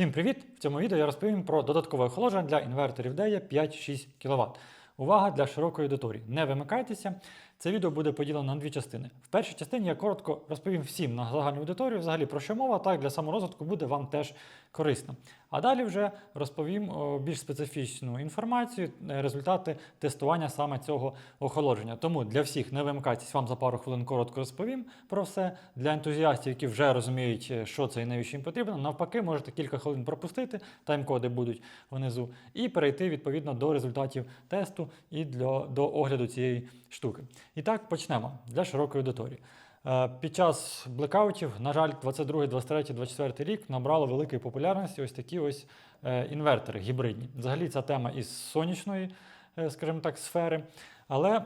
Всім привіт! В цьому відео я розповім про додаткове охолодження для інверторів DEA 5-6 кВт. Увага для широкої аудиторії. Не вимикайтеся. Це відео буде поділено на дві частини. В першій частині я коротко розповім всім на загальну аудиторію, взагалі про що мова, так для саморозвитку буде вам теж корисно. А далі вже розповім більш специфічну інформацію, е, результати тестування саме цього охолодження. Тому для всіх не вимикайтесь, вам за пару хвилин коротко розповім про все. Для ентузіастів, які вже розуміють, е, що це і навіщо їм потрібно, навпаки, можете кілька хвилин пропустити, тайм-коди будуть внизу, і перейти відповідно до результатів тесту і для, до огляду цієї штуки. І так почнемо для широкої аудиторії. Е, Під час блекаутів, на жаль, 22, 23, 24 рік набрало великої популярності ось такі ось е, інвертори гібридні. Взагалі ця тема із сонячної, е, скажімо так, сфери, але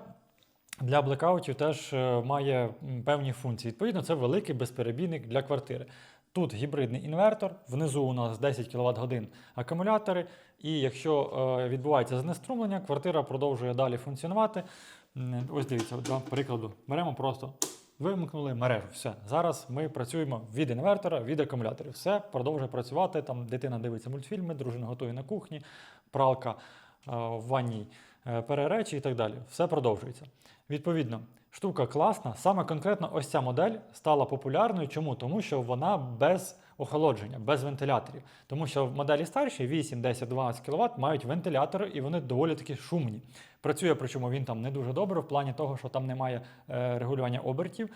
для блекаутів теж має певні функції. Відповідно, це великий безперебійник для квартири. Тут гібридний інвертор, внизу у нас 10 кВт годин акумулятори, і якщо відбувається знеструмлення, квартира продовжує далі функціонувати. Ось дивіться, для прикладу, беремо просто. Вимкнули мережу. Все. Зараз ми працюємо від інвертора, від акумуляторів. Все продовжує працювати. Там дитина дивиться мультфільми, дружина готує на кухні, пралка е, в ванній е, пере речі і так далі. Все продовжується. Відповідно, штука класна. Саме конкретно ось ця модель стала популярною. Чому? Тому що вона без охолодження, без вентиляторів. Тому що в моделі старші 8, 10, 12 кВт мають вентилятори і вони доволі таки шумні. Працює, причому він там не дуже добре в плані того, що там немає е, регулювання обертів.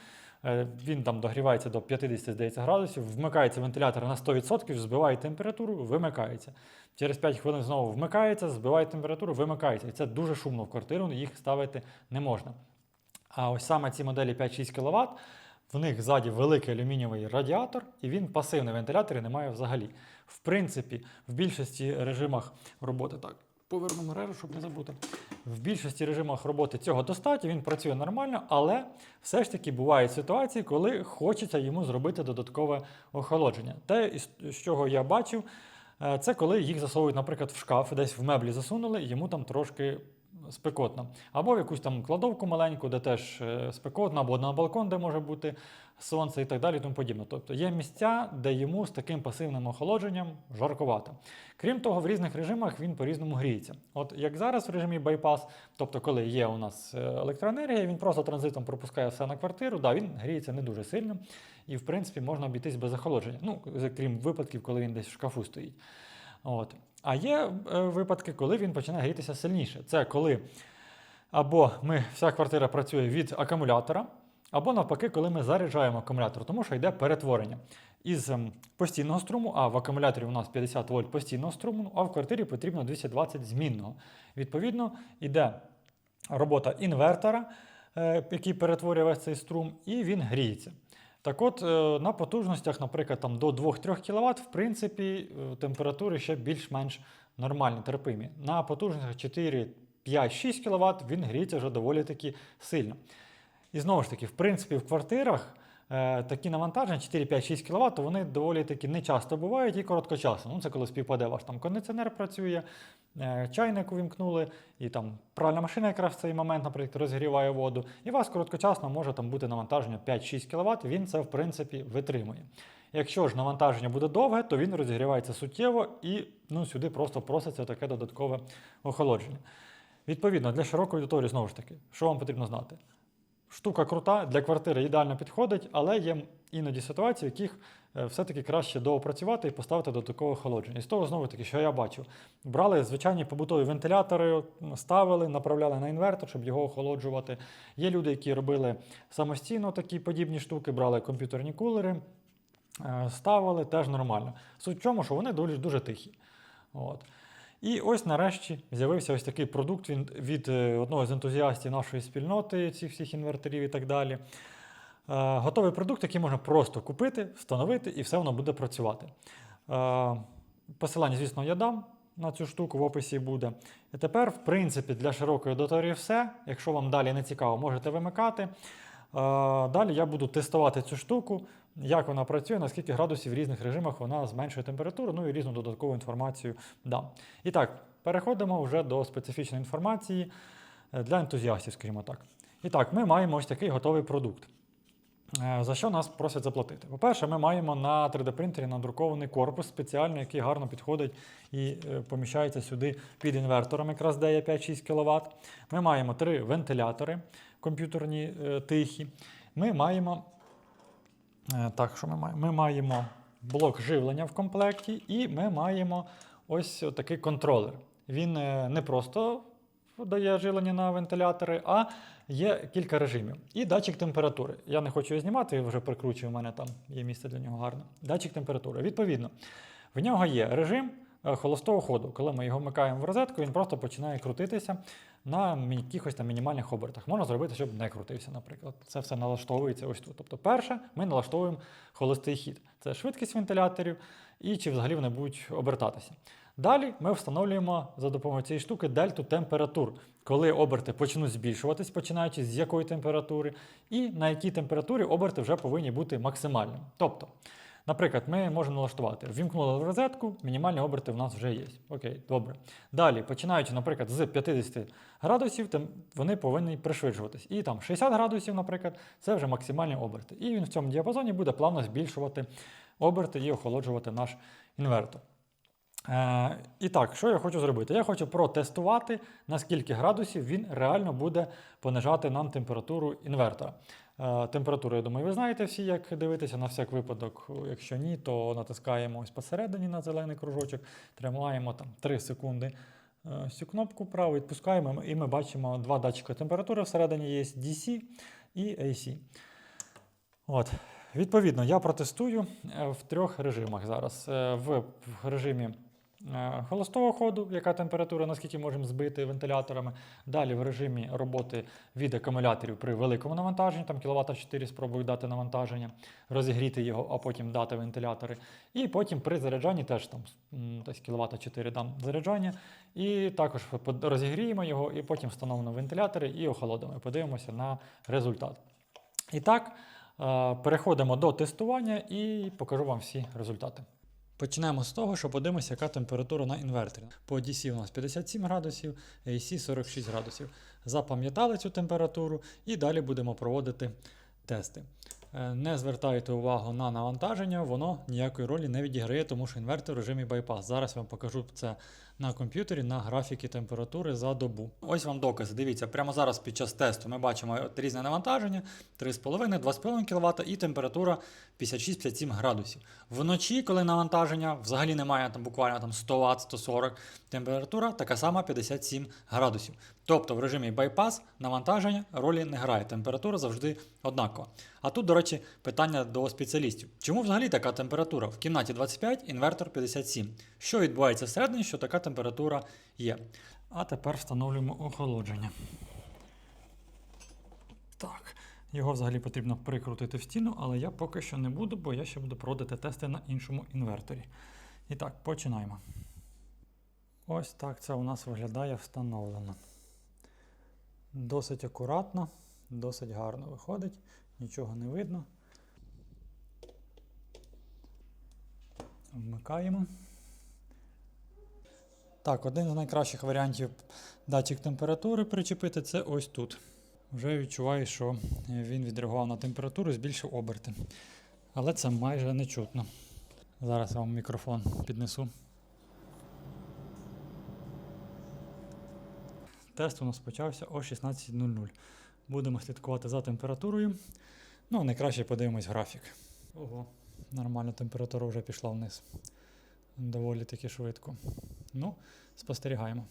Е, Він там догрівається до 50 здається, градусів, вмикається вентилятор на 100%, збиває температуру, вимикається. Через 5 хвилин знову вмикається, збиває температуру, вимикається. І це дуже шумно в квартиру, їх ставити не можна. А ось саме ці моделі 5-6 кВт, в них ззаді великий алюмінієвий радіатор, і він пасивний вентилятор і немає взагалі. В принципі, в більшості режимах роботи так. Поверну мережу, щоб не забути. В більшості режимах роботи цього достатньо, він працює нормально, але все ж таки бувають ситуації, коли хочеться йому зробити додаткове охолодження. Те, з чого я бачив, е, це коли їх засовують, наприклад, в шкаф, десь в меблі засунули, йому там трошки спекотно. Або в якусь там кладовку маленьку, де теж е, спекотно, або на балкон, де може бути сонце і так далі, тому подібне. Тобто є місця, де йому з таким пасивним охолодженням жаркувато. Крім того, в різних режимах він по-різному гріється. От як зараз в режимі байпас, тобто коли є у нас е, електроенергія, він просто транзитом пропускає все на квартиру, да, він гріється не дуже сильно, і в принципі можна обійтись без охолодження. Ну, крім випадків, коли він десь в шкафу стоїть. От. А є е, випадки, коли він починає грітися сильніше. Це коли або ми, вся квартира працює від акумулятора, або навпаки, коли ми заряджаємо акумулятор, тому що йде перетворення із ем, постійного струму, а в акумуляторі у нас 50 вольт постійного струму, а в квартирі потрібно 220 змінного. Відповідно, йде робота інвертора, е, який перетворює весь цей струм, і він гріється. Так от, е, на потужностях, наприклад, там до 2-3 кВт, в принципі, е, температури ще більш-менш нормальні, терпимі. На потужностях 4, 5, 6 кВт він гріється вже доволі таки сильно. І знову ж таки, в принципі, в квартирах такі навантаження 4, 5, 6 кВт, вони доволі таки не часто бувають і короткочасно. Ну, це коли співпаде ваш там кондиціонер працює, е, чайник увімкнули, і там пральна машина якраз в цей момент, наприклад, розгріває воду. І у вас короткочасно може там бути навантаження 5-6 кВт, він це в принципі витримує. Якщо ж навантаження буде довге, то він розігрівається суттєво і ну, сюди просто проситься таке додаткове охолодження. Відповідно, для широкої аудиторії, знову ж таки, що вам потрібно знати? Штука крута, для квартири ідеально підходить, але є іноді ситуації, в яких е, все-таки краще доопрацювати і поставити до такого охолодження. І з того знову таки, що я бачу, брали звичайні побутові вентилятори, ставили, направляли на інвертор, щоб його охолоджувати. Є люди, які робили самостійно такі подібні штуки, брали комп'ютерні кулери, е, ставили теж нормально. Суть в чому, що вони дуже, дуже тихі. От. І ось нарешті з'явився ось такий продукт він від е, одного з ентузіастів нашої спільноти, цих всіх інверторів і так далі. Е, Готовий продукт, який можна просто купити, встановити, і все воно буде працювати. Е, Посилання, звісно, я дам на цю штуку в описі буде. І тепер, в принципі, для широкої аудиторії все. Якщо вам далі не цікаво, можете вимикати. Далі я буду тестувати цю штуку, як вона працює, на скільки градусів в різних режимах вона зменшує температуру, ну і різну додаткову інформацію дам. І так, переходимо вже до специфічної інформації е, для ентузіастів, скажімо так. І так, ми маємо ось такий готовий продукт. Е, За що нас просять заплатити? По-перше, ми маємо на 3D-принтері надрукований корпус спеціальний, який гарно підходить і е, поміщається сюди під інвертором, якраз де є 5-6 кВт. Ми маємо три вентилятори комп'ютерні тихі. Ми маємо Так, що ми маємо? Ми маємо блок живлення в комплекті, і ми маємо ось такий контролер. Він е, не просто дає живлення на вентилятори, а є кілька режимів. І датчик температури. Я не хочу його знімати, я вже прикручую, у мене там є місце для нього гарне. Датчик температури. Відповідно, в нього є режим е, холостого ходу. Коли ми його вмикаємо в розетку, він просто починає крутитися на якихось там мінімальних обертах. Можна зробити, щоб не крутився, наприклад. Це все налаштовується ось тут. Тобто, перше, ми налаштовуємо холостий хід. Це швидкість вентиляторів і чи взагалі вони будуть обертатися. Далі ми встановлюємо за допомогою цієї штуки дельту температур, коли оберти почнуть збільшуватись, починаючи з якої температури, і на якій температурі оберти вже повинні бути максимальними. Тобто, Наприклад, ми можемо налаштувати. Ввімкнули розетку, мінімальні оберти в нас вже є. Окей, добре. Далі, починаючи, наприклад, з 50 градусів, вони повинні пришвидшуватись. І там 60 градусів, наприклад, це вже максимальні оберти. І він в цьому діапазоні буде плавно збільшувати оберти і охолоджувати наш інвертор. Е, і так, що я хочу зробити? Я хочу протестувати, на скільки градусів він реально буде понижати нам температуру інвертора. Е, температуру, я думаю, ви знаєте всі, як дивитися на всяк випадок. Якщо ні, то натискаємо ось посередині на зелений кружочок, тримаємо там 3 секунди е, цю кнопку праву, відпускаємо, і ми бачимо два датчика температури. Всередині є DC і AC. От. Відповідно, я протестую е, в трьох режимах зараз. В режимі холостого ходу, яка температура, наскільки можемо збити вентиляторами. Далі в режимі роботи від акумуляторів при великому навантаженні, там кВт 4 спробую дати навантаження, розігріти його, а потім дати вентилятори. І потім при заряджанні теж там десь кВт 4 дам заряджання. І також розігріємо його, і потім встановимо вентилятори і охолодимо. Подивимося на результат. І так, е, переходимо до тестування і покажу вам всі результати. Почнемо з того, що подивимося, яка температура на інверторі. По DC у нас 57 градусів, AC 46 градусів. Запам'ятали цю температуру і далі будемо проводити тести. Е, Не звертайте увагу на навантаження, воно ніякої ролі не відіграє, тому що інвертор в режимі байпас. Зараз вам покажу це на комп'ютері на графіки температури за добу. Ось вам доказ. Дивіться, прямо зараз під час тесту ми бачимо різне навантаження: 3,5, 2,5 кВт і температура 56-57 градусів. Вночі, коли навантаження взагалі немає там буквально там 100 Вт, 140, температура така сама 57 градусів. Тобто в режимі байпас навантаження ролі не грає, температура завжди однакова. А тут, до речі, питання до спеціалістів. Чому взагалі така температура? В кімнаті 25, інвертор 57. Що відбувається всередині, що така температура є? А тепер встановлюємо охолодження. Так, його взагалі потрібно прикрутити в стіну, але я поки що не буду, бо я ще буду проводити тести на іншому інверторі. І так, починаємо. Ось так це у нас виглядає встановлено. Досить акуратно, досить гарно виходить, нічого не видно. Вмикаємо. Так, один з найкращих варіантів датчик температури причепити це ось тут. Вже відчуваю, що він відреагував на температуру збільшив оберти. Але це майже не чутно. Зараз я вам мікрофон піднесу. Тест у нас почався о 16.00. Будемо слідкувати за температурою. Ну, найкраще подивимось графік. Ого, нормальна температура вже пішла вниз. Доволі таки швидко. Ну, спостерігаємо.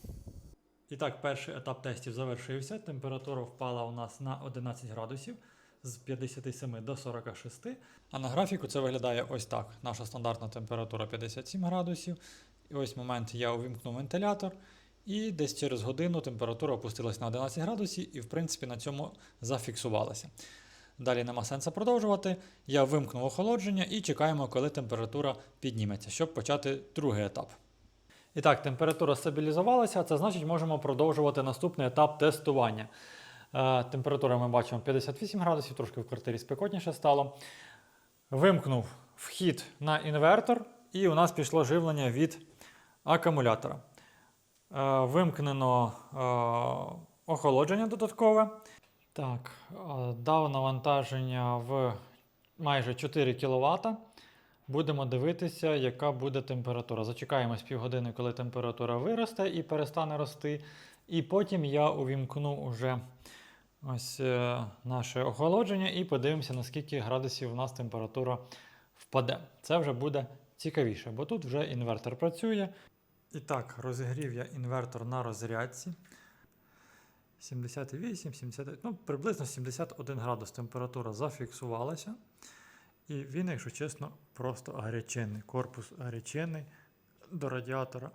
І так, перший етап тестів завершився. Температура впала у нас на 11 градусів з 57 до 46. А на графіку це виглядає ось так. Наша стандартна температура 57 градусів. І ось момент я увімкнув вентилятор. І десь через годину температура опустилась на 11 градусів і, в принципі, на цьому зафіксувалася. Далі нема сенсу продовжувати. Я вимкнув охолодження і чекаємо, коли температура підніметься, щоб почати другий етап. І так, температура стабілізувалася, це значить, можемо продовжувати наступний етап тестування. Е, температура ми бачимо 58 градусів, трошки в квартирі спекотніше стало. Вимкнув вхід на інвертор, і у нас пішло живлення від акумулятора. Е, Вимкнено е, охолодження додаткове. Так, е, дав навантаження в майже 4 кВт. Будемо дивитися, яка буде температура. Зачекаємось півгодини, коли температура виросте і перестане рости. І потім я увімкну уже ось наше охолодження і подивимося, наскільки градусів у нас температура впаде. Це вже буде цікавіше, бо тут вже інвертор працює. І так, розігрів я інвертор на розрядці. 78, 79, ну приблизно 71 градус температура зафіксувалася. І він, якщо чесно, просто гарячений. Корпус гарячений. До радіатора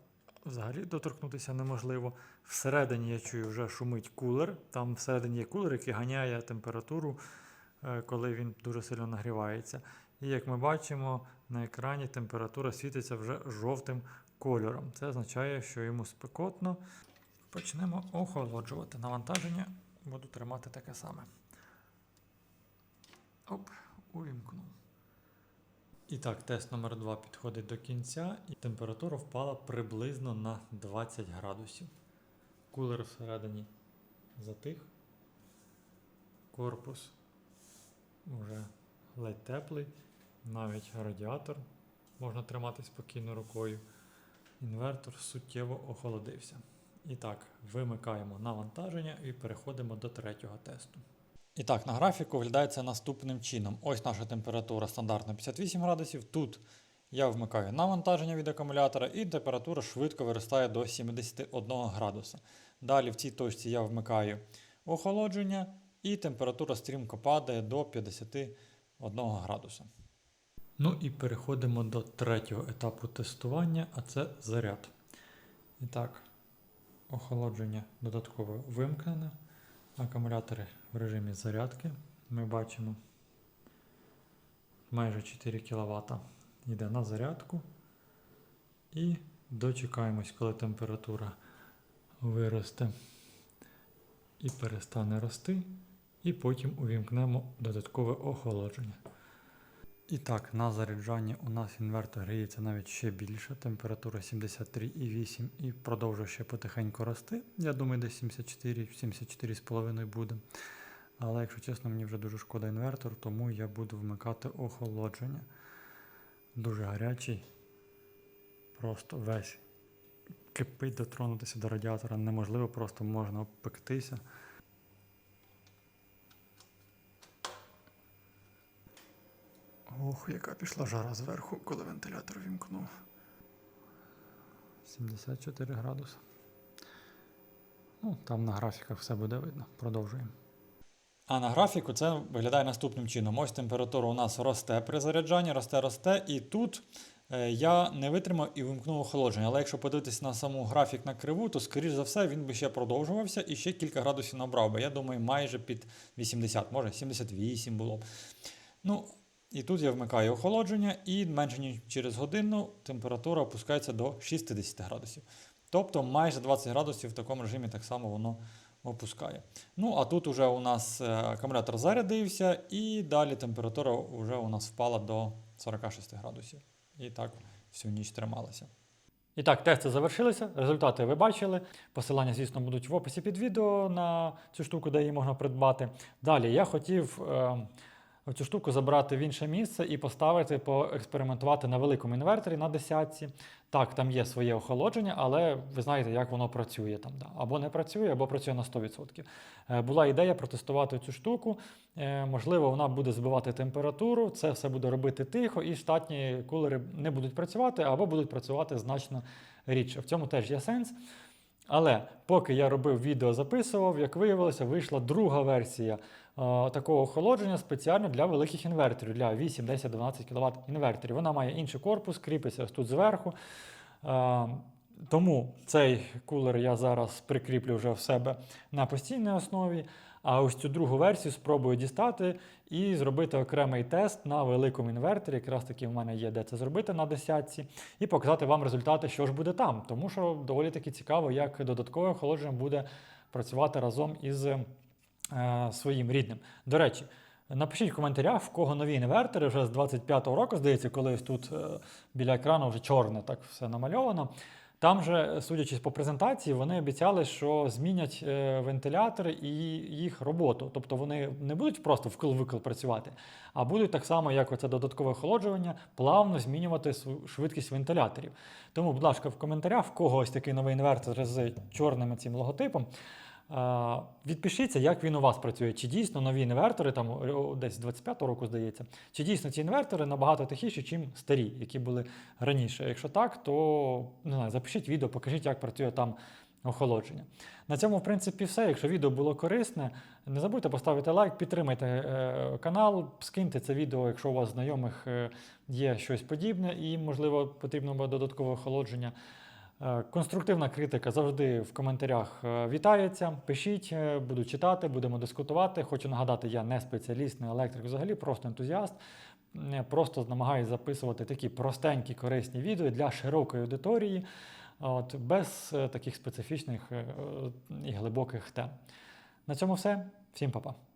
взагалі доторкнутися неможливо. Всередині я чую, вже шумить кулер. Там всередині є кулер, який ганяє температуру, е, коли він дуже сильно нагрівається. І як ми бачимо, на екрані температура світиться вже жовтим кольором. Це означає, що йому спекотно. Почнемо охолоджувати. Навантаження буду тримати таке саме. Оп, увімкнув. І так, тест номер 2 підходить до кінця, і температура впала приблизно на 20 градусів. Кулер всередині затих. Корпус вже ледь теплий, навіть радіатор можна тримати спокійно рукою. Інвертор суттєво охолодився. І так, вимикаємо навантаження і переходимо до третього тесту. І так, на графіку виглядає це наступним чином. Ось наша температура стандартна 58 градусів. Тут я вмикаю навантаження від акумулятора, і температура швидко виростає до 71 градуса. Далі в цій точці я вмикаю охолодження, і температура стрімко падає до 51 градуса. Ну і переходимо до третього етапу тестування, а це заряд. І так, охолодження додатково вимкнене. Акумулятори в режимі зарядки. Ми бачимо майже 4 кВт йде на зарядку. І дочекаємось, коли температура виросте і перестане рости. І потім увімкнемо додаткове охолодження. І так, на заряджанні у нас інвертор гріється навіть ще більше. Температура 73,8 і продовжує ще потихеньку рости. Я думаю, десь 74, 74,5 буде. Але, якщо чесно, мені вже дуже шкода інвертор, тому я буду вмикати охолодження. Дуже гарячий. Просто весь кипить дотронутися до радіатора неможливо, просто можна обпектися. Ох, яка пішла жара зверху, коли вентилятор вімкнув. 74 градуси. Ну, там на графіках все буде видно. Продовжуємо. А на графіку це виглядає наступним чином. Ось температура у нас росте при заряджанні, росте, росте. І тут е, я не витримав і вимкнув охолодження. Але якщо подивитися на саму графік на криву, то, скоріш за все, він би ще продовжувався і ще кілька градусів набрав би. Я думаю, майже під 80, може 78 було б. Ну, і тут я вмикаю охолодження, і менше ніж через годину температура опускається до 60 градусів. Тобто майже 20 градусів в такому режимі так само воно опускає. Ну, а тут уже у нас е, акумулятор зарядився, і далі температура вже у нас впала до 46 градусів. І так всю ніч трималася. І так, тести завершилися, результати ви бачили. Посилання, звісно, будуть в описі під відео на цю штуку, де її можна придбати. Далі я хотів. Е, цю штуку забрати в інше місце і поставити, поекспериментувати на великому інверторі на десятці. Так, там є своє охолодження, але ви знаєте, як воно працює там. Да. Або не працює, або працює на 100%. Е, була ідея протестувати цю штуку. Е, можливо, вона буде збивати температуру, це все буде робити тихо, і штатні кулери не будуть працювати або будуть працювати значно рідше. В цьому теж є сенс. Але поки я робив відео, записував, як виявилося, вийшла друга версія такого охолодження спеціально для великих інверторів, для 8, 10, 12 кВт інверторів. Вона має інший корпус, кріпиться тут зверху. Е, тому цей кулер я зараз прикріплю вже в себе на постійній основі. А ось цю другу версію спробую дістати і зробити окремий тест на великому інверторі. Якраз таки в мене є де це зробити на десятці, і показати вам результати, що ж буде там. Тому що доволі таки цікаво, як додаткове охолодження буде працювати разом із е, своїм рідним. До речі. Напишіть в коментарях, в кого нові інвертори вже з 25-го року, здається, коли тут е, біля екрану вже чорне так все намальовано. Там же, судячи по презентації, вони обіцяли, що змінять е, вентилятори і їх роботу. Тобто вони не будуть просто вкл-викл працювати, а будуть так само, як оце додаткове охолоджування, плавно змінювати швидкість вентиляторів. Тому, будь ласка, в коментарях, в кого ось такий новий інвертор з чорним цим логотипом. Відпишіться, як він у вас працює. Чи дійсно нові інвертори, там десь з 25-го року, здається, чи дійсно ці інвертори набагато тихіші, ніж старі, які були раніше. Якщо так, то не знаю, запишіть відео, покажіть, як працює там охолодження. На цьому, в принципі, все. Якщо відео було корисне, не забудьте поставити лайк, підтримайте е, канал, скиньте це відео, якщо у вас знайомих е, є щось подібне і, можливо, потрібно буде додаткове охолодження. Е, Конструктивна критика завжди в коментарях е, вітається. Пишіть, е, буду читати, будемо дискутувати. Хочу нагадати, я не спеціаліст, не електрик, взагалі просто ентузіаст. Просто намагаюся записувати такі простенькі, корисні відео для широкої аудиторії, от, без таких специфічних і глибоких тем. На цьому все. Всім па-па.